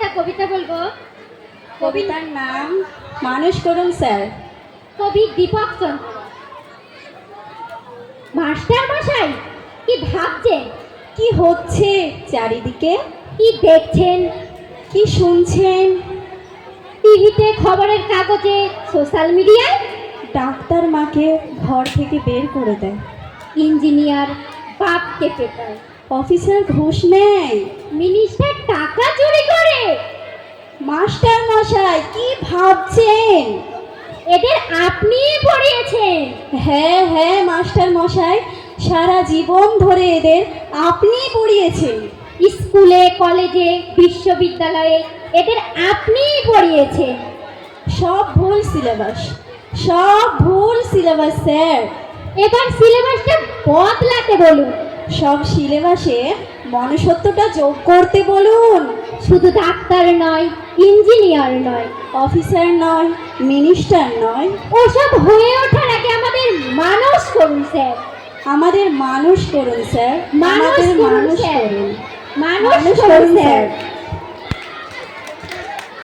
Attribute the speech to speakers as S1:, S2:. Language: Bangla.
S1: একটা কবিতা বলব?
S2: কবিতার নাম মানুষ করুন স্যার।
S1: কবি দীপক চন্দ্র। মাস্টার মশাই কি ভাবছেন?
S2: কি হচ্ছে চারিদিকে?
S1: কি দেখছেন?
S2: কি শুনছেন?
S1: টিভিতে খবরের কাগজে সোশ্যাল মিডিয়ায়?
S2: ডাক্তার মাকে ঘর থেকে বের করে দেয়।
S1: ইঞ্জিনিয়ার বাপকে পেটায়।
S2: অফিসার ঘুষ নেয়।
S1: মিনিস্টার টাকা চুরি
S2: মশাই কি ভাবছেন?
S1: এদের আপনিই পড়িয়েছেন।
S2: হ্যাঁ হ্যাঁ মাস্টার মশাই সারা জীবন ধরে এদের আপনিই পড়িয়েছেন।
S1: স্কুলে কলেজে বিশ্ববিদ্যালয়ে এদের আপনিই পড়িয়েছেন।
S2: সব ভুল সিলেবাস সব ভুল সিলেবাস স্যার।
S1: এবার সিলেবাসটা বদলাতে বলুন।
S2: সব সিলেবাসে মনুষ্যত্বটা যোগ করতে বলুন।
S1: শুধু ডাক্তার নয় ইঞ্জিনিয়ার নয়
S2: অফিসার নয় মিনিস্টার নয়।
S1: ওসব হয়ে ওঠার আগে আমাদের মানুষ করুন স্যার?
S2: আমাদের মানুষ করুন স্যার।
S1: মানুষ
S2: আমাদের মানুষ। করুন।
S1: মানুষ করুন
S2: স্যার।